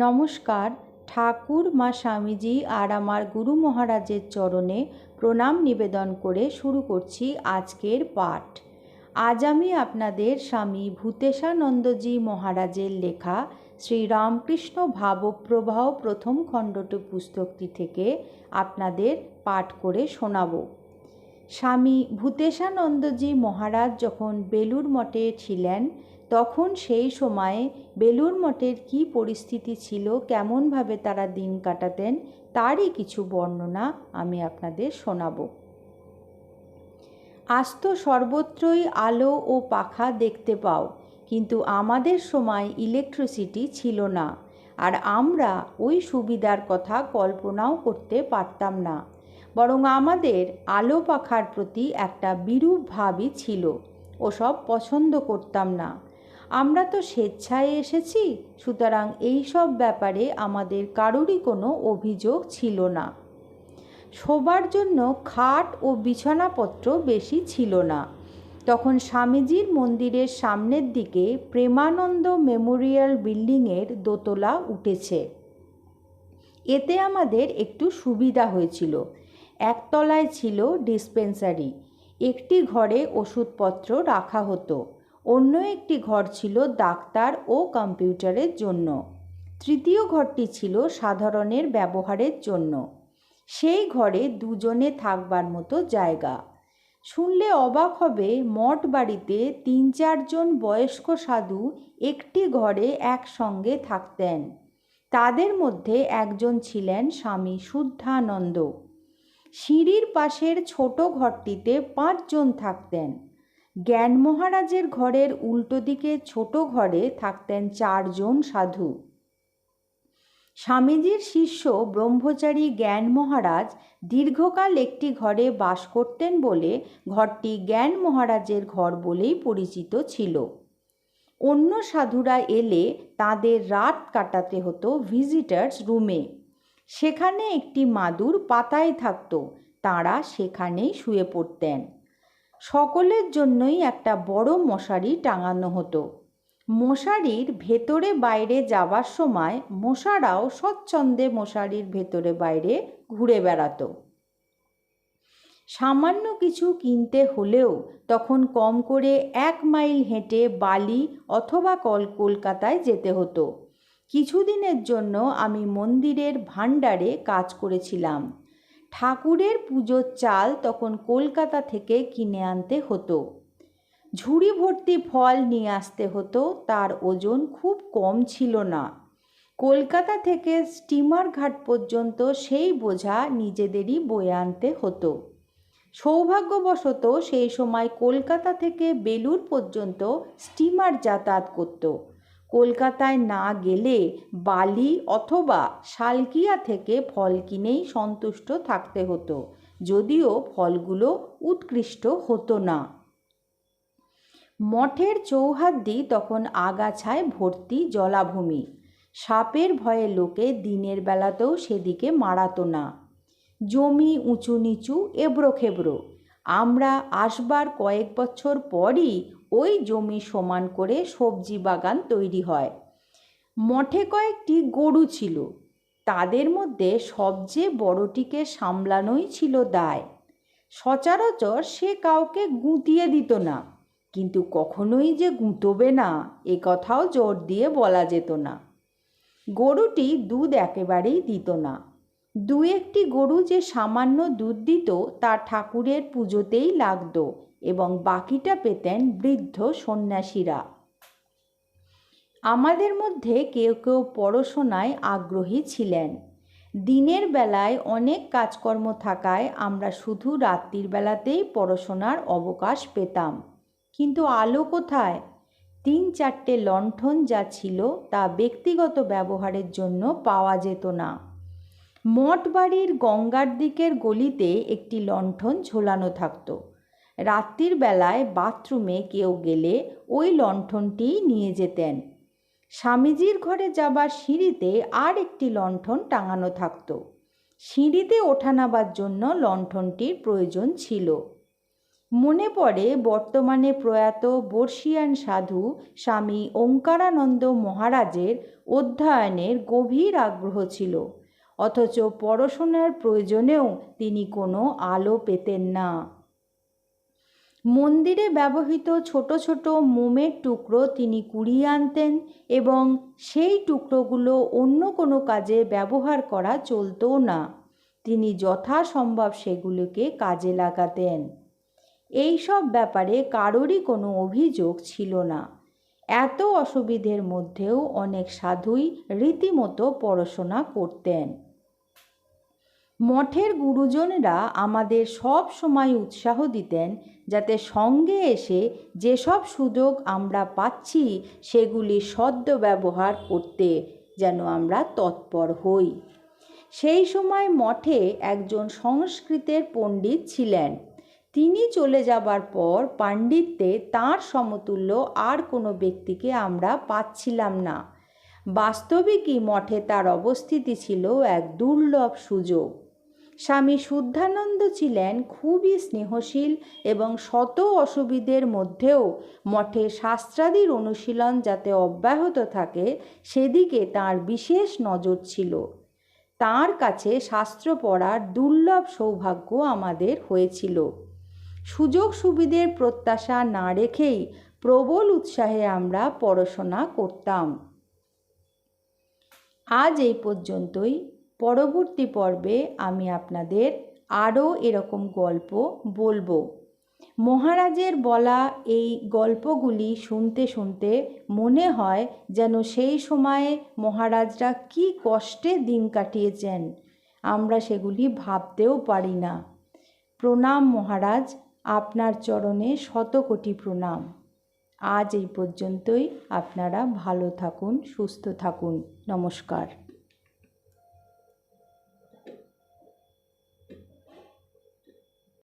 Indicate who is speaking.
Speaker 1: নমস্কার, ঠাকুর মা স্বামীজি আর আমার গুরু মহারাজের চরণে প্রণাম নিবেদন করে শুরু করছি আজকের পাঠ। আজ আমি আপনাদের স্বামী ভূতেশানন্দজি মহারাজের লেখা শ্রী রামকৃষ্ণ ভাবপ্রবাহ প্রথম খণ্ডটি পুস্তকটি থেকে আপনাদের পাঠ করে শোনাব। স্বামী ভূতেশানন্দজি মহারাজ যখন বেলুর মঠে ছিলেন, তখন সেই সময়ে বেলুর মঠের কী পরিস্থিতি ছিল, কেমনভাবে তারা দিন কাটাতেন, তারই কিছু বর্ণনা আমি আপনাদের শোনাব। আস্ত সর্বত্রই আলো ও পাখা দেখতে পাও, কিন্তু আমাদের সময় ইলেকট্রিসিটি ছিল না, আর আমরা ওই সুবিধার কথা কল্পনাও করতে পারতাম না। বরং আমাদের আলো পাখার প্রতি একটা বিরূপ ভাবই ছিল। ওসব পছন্দ করতাম না। আমরা তো স্বেচ্ছায় এসেছি, সুতরাং এই সব ব্যাপারে আমাদের কারোরই কোনো অভিযোগ ছিল না। শোবার জন্য খাট ও বিছানাপত্র বেশি ছিল না। তখন স্বামীজির মন্দিরের সামনের দিকে প্রেমানন্দ মেমোরিয়াল বিল্ডিংয়ের দোতলা উঠেছে। এতে আমাদের একটু সুবিধা হয়েছিল। একতলায় ছিল ডিসপেন্সারি। একটি ঘরে ওষুধপত্র রাখা হতো, অন্য একটি ঘর ছিল ডাক্তার ও কম্পিউটারের জন্য। তৃতীয় ঘরটি ছিল সাধারণের ব্যবহারের জন্য। সেই ঘরে দুজনে থাকবার মতো জায়গা। শুনলে অবাক হবে, মঠ বাড়িতে তিন চারজন বয়স্ক সাধু একটি ঘরে একসঙ্গে থাকতেন। তাদের মধ্যে একজন ছিলেন স্বামী শুদ্ধানন্দ। সিঁড়ির পাশের ছোট ঘরটিতে পাঁচজন থাকতেন। জ্ঞান মহারাজের ঘরের উল্টো দিকে ছোট ঘরে থাকতেন চারজন সাধু। স্বামীজির শিষ্য ব্রহ্মচারী জ্ঞান মহারাজ দীর্ঘকাল একটি ঘরে বাস করতেন বলে ঘরটি জ্ঞান মহারাজের ঘর বলেই পরিচিত ছিল। অন্য সাধুরা এলে তাদের রাত কাটাতে হতো ভিজিটার্স রুমে। সেখানে একটি মাদুর পাতায় থাকতো। তাঁরা সেখানেই শুয়ে পড়তেন। সকলের জন্যই একটা বড় মশারি টাঙানো হতো। মশারির ভেতরে বাইরে যাবার সময় মশারাও স্বচ্ছন্দে মশারির ভেতরে বাইরে ঘুরে বেড়াতো। সামান্য কিছু কিনতে হলেও তখন কম করে এক মাইল হেঁটে বালি অথবা কল কলকাতায় যেতে হতো। কিছুদিনের জন্য আমি মন্দিরের ভাণ্ডারে কাজ করেছিলাম। ঠাকুরের পুজোর চাল তখন কলকাতা থেকে কিনে আনতে হতো। ঝুড়ি ভর্তি ফল নিয়ে আসতে হতো, তার ওজন খুব কম ছিল না। কলকাতা থেকে স্টিমার ঘাট পর্যন্ত সেই বোঝা নিজেদেরই বয়ে আনতে হতো। সৌভাগ্যবশত সেই সময় কলকাতা থেকে বেলুর পর্যন্ত স্টিমার যাতায়াত করত। কলকাতায় না গেলে বালি অথবা শালকিয়া থেকে ফল কিনেই সন্তুষ্ট থাকতে হতো, যদিও ফলগুলো উৎকৃষ্ট হতো না। মঠের চৌহাদ্দি তখন আগাছায় ভর্তি জলাভূমি। সাপের ভয়ে লোকে দিনের বেলাতেও সেদিকে মারাতো না। জমি উঁচু নিচু এবড়ো খেবড়ো আমরা আসবার কয়েক বছর পরই ওই জমি সমান করে সবজি বাগান তৈরি হয়। মঠে কয়েকটি গরু ছিল। তাদের মধ্যে সবচেয়ে বড়টিকে সামলানোই ছিল দায়। সচরাচর সে কাউকে গুঁতিয়ে দিত না, কিন্তু কখনোই যে গুঁতবে না, এ কথাও জোর দিয়ে বলা যেত না। গরুটি দুধ একেবারেই দিত না। দু একটি গরু যে সামান্য দুধ দিত, তা ঠাকুরের পুজোতেই লাগত। এবং বাকিটা পেতেন বৃদ্ধ সন্ন্যাসীরা। আমাদের মধ্যে কেউ কেউ পড়াশোনায় আগ্রহী ছিলেন। দিনের বেলায় অনেক কাজকর্ম থাকায় আমরা শুধু রাত্রির বেলাতেই পড়াশোনার অবকাশ পেতাম। কিন্তু আলো কোথায়? তিন চারটে লণ্ঠন যা ছিল তা ব্যক্তিগত ব্যবহারের জন্য পাওয়া যেত না। মঠ বাড়ির গঙ্গার দিকের গলিতে একটি লণ্ঠন ঝোলানো থাকতো। রাত্রির বেলায় বাথরুমে কেউ গেলে ওই লণ্ঠনটিই নিয়ে যেতেন। স্বামীজির ঘরে যাবার সিঁড়িতে আর একটি লণ্ঠন টাঙানো থাকতো। সিঁড়িতে ওঠা নাবার জন্য লণ্ঠনটির প্রয়োজন ছিল। মনে পড়ে বর্তমানে প্রয়াত বর্ষিয়ান সাধু স্বামী ওঙ্কারানন্দ মহারাজের অধ্যয়নের গভীর আগ্রহ ছিল, অথচ পড়াশোনার প্রয়োজনেও তিনি কোনো আলো পেতেন না। মন্দিরে ব্যবহৃত ছোট ছোট মোমের টুকরো তিনি কুড়িয়ে আনতেন এবং সেই টুকরোগুলো অন্য কোনো কাজে ব্যবহার করা চলতো না। তিনি যথাসম্ভব সেগুলোকে কাজে লাগাতেন। এই সব ব্যাপারে কারোরই কোনো অভিযোগ ছিল না। এত অসুবিধের মধ্যেও অনেক সাধুই রীতিমতো পড়াশোনা করতেন। মঠের গুরুজনরা আমাদের সব সময় উৎসাহ দিতেন যাতে সঙ্গে এসে যেসব সুযোগ আমরা পাচ্ছি সেগুলি সদ্য ব্যবহার করতে যেন আমরা তৎপর হই। সেই সময় মঠে একজন সংস্কৃতের পণ্ডিত ছিলেন। তিনি চলে যাবার পর পাণ্ডিত্যে তাঁর সমতুল্য আর কোনো ব্যক্তিকে আমরা পাচ্ছিলাম না। বাস্তবিকই মঠে তার অবস্থিতি ছিল এক দুর্লভ সুযোগ। স্বামী শুদ্ধানন্দ ছিলেন খুবই স্নেহশীল এবং শত অসুবিধের মধ্যেও মঠে শাস্ত্রাদির অনুশীলন যাতে অব্যাহত থাকে, সেদিকে তার বিশেষ নজর ছিল। তার কাছে শাস্ত্র পড়ার দুর্লভ সৌভাগ্য আমাদের হয়েছিল। সুযোগ সুবিধের প্রত্যাশা না রেখেই প্রবল উৎসাহে আমরা পড়াশোনা করতাম। আজ এই পর্যন্তই। পরবর্তী পর্বে আমি আপনাদের আরও এরকম গল্প বলব। মহারাজের বলা এই গল্পগুলি শুনতে শুনতে মনে হয় যেন সেই সময়ে মহারাজরা কি কষ্টে দিন কাটিয়েছেন। আমরা সেগুলি ভাবতেও পারি না। প্রণাম মহারাজ, আপনার চরণে শত কোটি প্রণাম। আজ এই পর্যন্তই। আপনারা ভালো থাকুন, সুস্থ থাকুন। নমস্কার।